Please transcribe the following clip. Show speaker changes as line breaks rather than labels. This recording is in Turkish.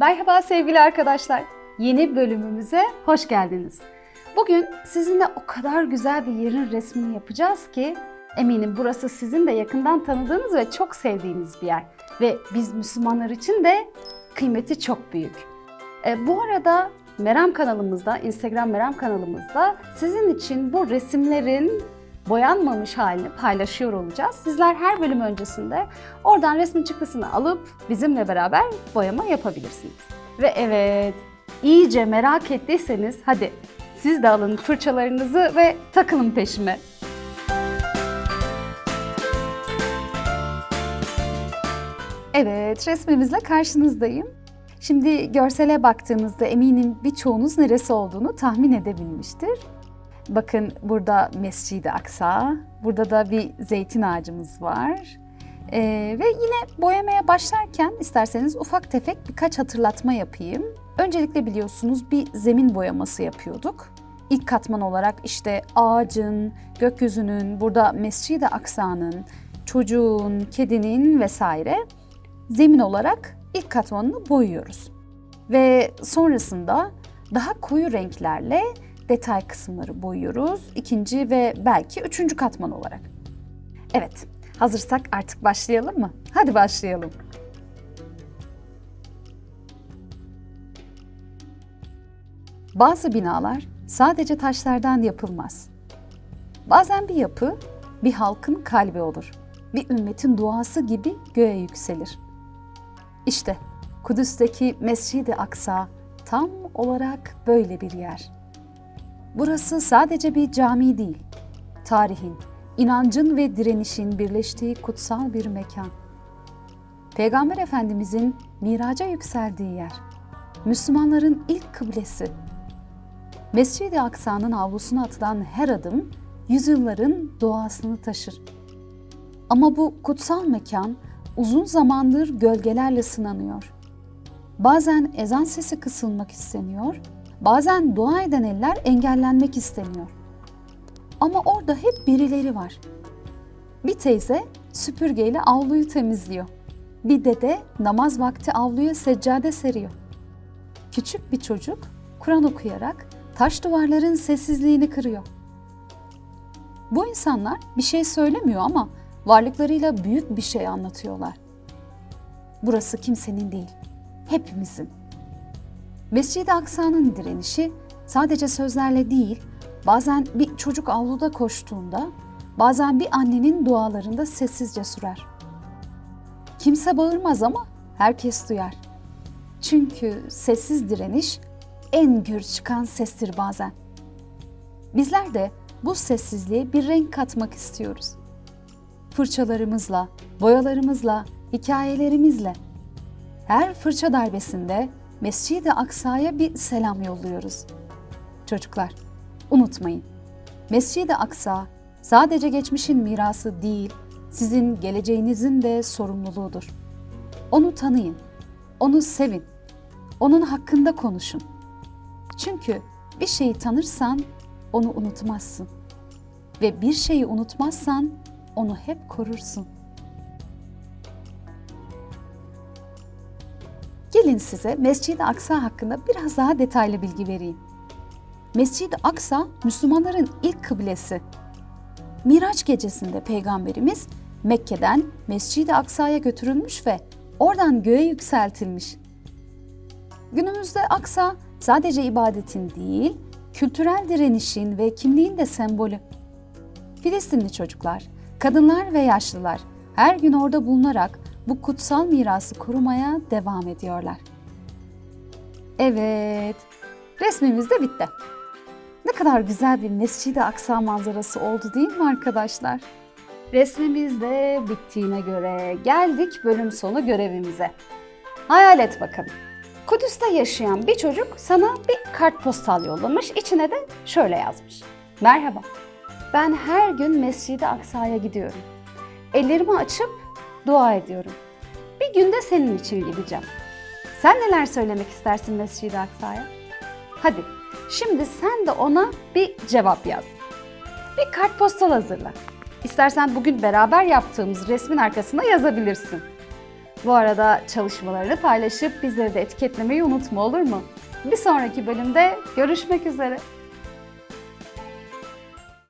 Merhaba sevgili arkadaşlar. Yeni bölümümüze hoş geldiniz. Bugün sizinle o kadar güzel bir yerin resmini yapacağız ki eminim burası sizin de yakından tanıdığınız ve çok sevdiğiniz bir yer. Ve biz Müslümanlar için de kıymeti çok büyük. E, bu arada Meram kanalımızda, Instagram Meram kanalımızda sizin için bu resimlerin boyanmamış halini paylaşıyor olacağız. Sizler her bölüm öncesinde oradan resmin çıktısını alıp bizimle beraber boyama yapabilirsiniz. Ve evet, iyice merak ettiyseniz hadi siz de alın fırçalarınızı ve takılın peşime. Evet, resmimizle karşınızdayım. Şimdi görsele baktığınızda eminim birçoğunuz neresi olduğunu tahmin edebilmiştir. Bakın burada Mescid-i Aksa, burada da bir zeytin ağacımız var. Ee, ve yine boyamaya başlarken isterseniz ufak tefek birkaç hatırlatma yapayım. Öncelikle biliyorsunuz bir zemin boyaması yapıyorduk. İlk katman olarak işte ağacın, gökyüzünün, burada Mescid-i Aksa'nın, çocuğun, kedinin vesaire zemin olarak ilk katmanını boyuyoruz. Ve sonrasında daha koyu renklerle detay kısımları boyuyoruz. İkinci ve belki üçüncü katman olarak. Evet, hazırsak artık başlayalım mı? Hadi başlayalım. Bazı binalar sadece taşlardan yapılmaz. Bazen bir yapı bir halkın kalbi olur. Bir ümmetin duası gibi göğe yükselir. İşte Kudüs'teki Mescid-i Aksa tam olarak böyle bir yer. Burası sadece bir cami değil, tarihin, inancın ve direnişin birleştiği kutsal bir mekan. Peygamber Efendimizin miraca yükseldiği yer, Müslümanların ilk kıblesi. Mescid-i Aksa'nın avlusuna atılan her adım yüzyılların doğasını taşır. Ama bu kutsal mekan uzun zamandır gölgelerle sınanıyor. Bazen ezan sesi kısılmak isteniyor, bazen dua eden eller engellenmek isteniyor. Ama orada hep birileri var. Bir teyze süpürgeyle avluyu temizliyor. Bir dede namaz vakti avluya seccade seriyor. Küçük bir çocuk Kur'an okuyarak taş duvarların sessizliğini kırıyor. Bu insanlar bir şey söylemiyor ama varlıklarıyla büyük bir şey anlatıyorlar. Burası kimsenin değil, hepimizin. Mescid-i Aksa'nın direnişi sadece sözlerle değil, bazen bir çocuk avluda koştuğunda, bazen bir annenin dualarında sessizce sürer. Kimse bağırmaz ama herkes duyar. Çünkü sessiz direniş en gür çıkan sestir bazen. Bizler de bu sessizliğe bir renk katmak istiyoruz. Fırçalarımızla, boyalarımızla, hikayelerimizle. Her fırça darbesinde Mescid-i Aksa'ya bir selam yolluyoruz. Çocuklar, unutmayın. Mescid-i Aksa sadece geçmişin mirası değil, sizin geleceğinizin de sorumluluğudur. Onu tanıyın, onu sevin, onun hakkında konuşun. Çünkü bir şeyi tanırsan onu unutmazsın. Ve bir şeyi unutmazsan onu hep korursun. Gelin size Mescid-i Aksa hakkında biraz daha detaylı bilgi vereyim. Mescid-i Aksa Müslümanların ilk kıblesi. Miraç gecesinde Peygamberimiz Mekke'den Mescid-i Aksa'ya götürülmüş ve oradan göğe yükseltilmiş. Günümüzde Aksa sadece ibadetin değil, kültürel direnişin ve kimliğin de sembolü. Filistinli çocuklar, kadınlar ve yaşlılar her gün orada bulunarak bu kutsal mirası korumaya devam ediyorlar. Evet, resmimiz de bitti. Ne kadar güzel bir Mescid-i Aksa manzarası oldu değil mi arkadaşlar? Resmimiz de bittiğine göre geldik bölüm sonu görevimize. Hayal et bakalım. Kudüs'te yaşayan bir çocuk sana bir kartpostal yollamış. İçine de şöyle yazmış. Merhaba. Ben her gün Mescid-i Aksa'ya gidiyorum. Ellerimi açıp dua ediyorum. Bir günde senin için gideceğim. Sen neler söylemek istersin Mescid-i Aksa'ya? Hadi şimdi sen de ona bir cevap yaz. Bir kartpostal hazırla. İstersen bugün beraber yaptığımız resmin arkasına yazabilirsin. Bu arada çalışmalarını paylaşıp bizleri de etiketlemeyi unutma olur mu? Bir sonraki bölümde görüşmek üzere.